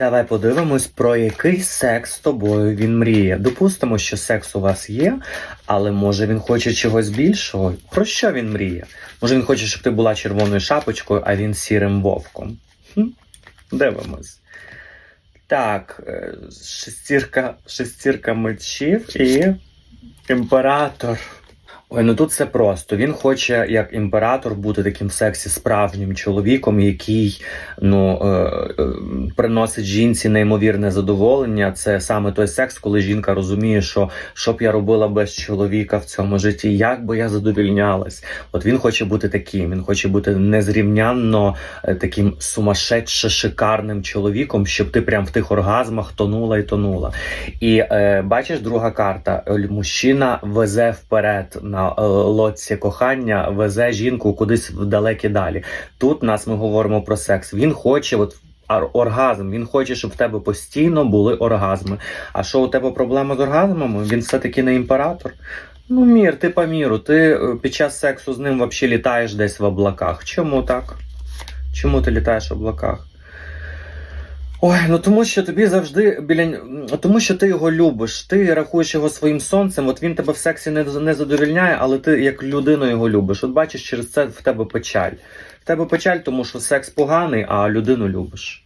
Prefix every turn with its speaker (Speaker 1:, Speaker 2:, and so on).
Speaker 1: Давай подивимось, про який секс з тобою він мріє. Допустимо, що секс у вас є, але може він хоче чогось більшого. Про що він мріє? Може він хоче, щоб ти була червоною шапочкою, а він сірим вовком. Хм? Дивимось. Так, е, шестірка, шестірка мечів і імператор. Ой, ну тут все просто. Він хоче, як імператор, бути таким в сексі справжнім чоловіком, який ну, е, е, приносить жінці неймовірне задоволення. Це саме той секс, коли жінка розуміє, що що б я робила без чоловіка в цьому житті, як би я задовільнялась. От він хоче бути таким. Він хоче бути незрівнянно е, таким сумасшедше шикарним чоловіком, щоб ти прям в тих оргазмах тонула і тонула. І е, бачиш, друга карта: мужчина везе вперед на е, лодці кохання, везе жінку кудись в далекі далі. Тут нас ми говоримо про секс. Він хоче, от. Оргазм, він хоче, щоб в тебе постійно були оргазми. А що у тебе проблема з оргазмами? Він все-таки не імператор. Ну, мір, ти по міру. Ти е, під час сексу з ним взагалі літаєш десь в облаках. Чому так? Чому ти літаєш в облаках? Ой, ну тому що тобі завжди біля тому, що ти його любиш, ти рахуєш його своїм сонцем. От він тебе в сексі не, не задовільняє, але ти як людину його любиш. От бачиш, через це в тебе печаль. В тебе печаль, тому що секс поганий, а людину любиш.